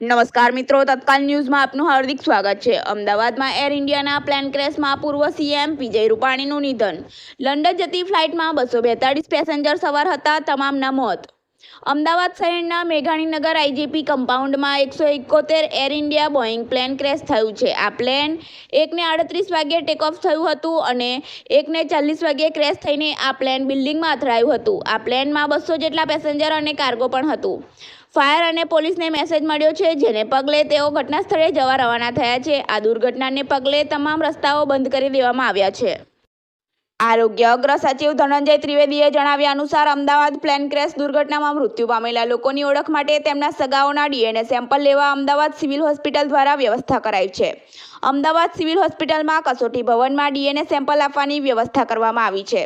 નમસ્કાર મિત્રો, તત્કાલ ન્યૂઝમાં આપનું હાર્દિક સ્વાગત છે. અમદાવાદમાં એર ઇન્ડિયાના પ્લેન ક્રેશમાં પૂર્વ સીએમ વિજય રૂપાણીનું નિધન. લંડન જતી ફ્લાઇટમાં બસો બેતાળીસ પેસેન્જર સવાર હતા, તમામના મોત. અમદાવાદ શહેરના મેઘાણીનગર આઈજીપી કમ્પાઉન્ડમાં એકસો એકોતેર air India Boeing plane crash થયું છે. આ પ્લેન એકને આડત્રીસ વાગ્યે ટેક ઓફ થયું હતું અને એકને ચાલીસ વાગ્યે ક્રેશ થઈને આ પ્લેન બિલ્ડિંગમાં અથડાયું હતું. આ પ્લેનમાં બસો જેટલા પેસેન્જર અને કાર્ગો પણ હતું. ફાયર અને પોલીસને મેસેજ મળ્યો છે, જેને પગલે તેઓ ઘટના સ્થળે જવા રવાના થયા છે. આ દુર્ઘટનાને પગલે તમામ રસ્તાઓ બંધ કરી દેવામાં આવ્યા છે. આરોગ્ય અગ્ર સચિવ ધનંજય ત્રિવેદીએ જણાવ્યા અનુસાર અમદાવાદ પ્લેન ક્રેશ દુર્ઘટનામાં મૃત્યુ પામેલા લોકોની ઓળખ માટે તેમના સગાઓના ડીએનએ સેમ્પલ લેવા અમદાવાદ સિવિલ હોસ્પિટલ દ્વારા વ્યવસ્થા કરાઈ છે. અમદાવાદ સિવિલ હોસ્પિટલમાં કસોટી ભવનમાં ડીએનએ સેમ્પલ આપવાની વ્યવસ્થા કરવામાં આવી છે.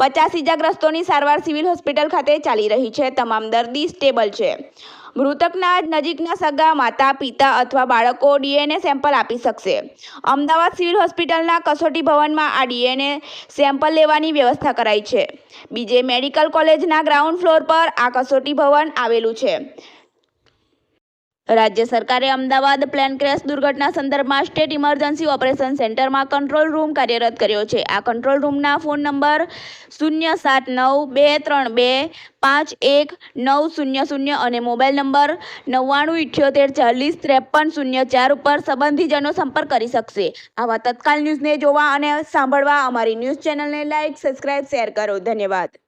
પચાસ ઇજાગ્રસ્તોની સારવાર સિવિલ હોસ્પિટલ ખાતે ચાલી રહી છે. તમામ દર્દી સ્ટેબલ છે. મૃતકના નજીકના સગા, માતા, પિતા અથવા બાળકો ડીએનએ સેમ્પલ આપી શકશે. અમદાવાદ સિવિલ હોસ્પિટલના કસોટી ભવનમાં આ ડીએનએ સેમ્પલ લેવાની વ્યવસ્થા કરાઈ છે. બીજે મેડિકલ કોલેજના ગ્રાઉન્ડ ફ્લોર પર આ કસોટી ભવન આવેલું છે. રાજ્ય સરકારે અમદાવાદ પ્લેન ક્રેશ દુર્ઘટના સંદર્ભમાં સ્ટેટ ઇમરજન્સી ઓપરેશન સેન્ટરમાં કંટ્રોલ રૂમ કાર્યરત કર્યો છે. આ કંટ્રોલ રૂમના ફોન નંબર શૂન્ય સાત નવ બે ત્રણ બે પાંચ એક નવ શૂન્ય શૂન્ય અને મોબાઈલ નંબર નવ્વાણું ઇઠ્યોતેર ચાલીસ ત્રેપન શૂન્ય ચાર ઉપર સંબંધીજનો સંપર્ક કરી શકશે. આવા તત્કાલ ન્યૂઝને જોવા અને સાંભળવા અમારી ન્યૂઝ ચેનલને લાઇક સબસ્ક્રાઇબ, શેર કરો. ધન્યવાદ.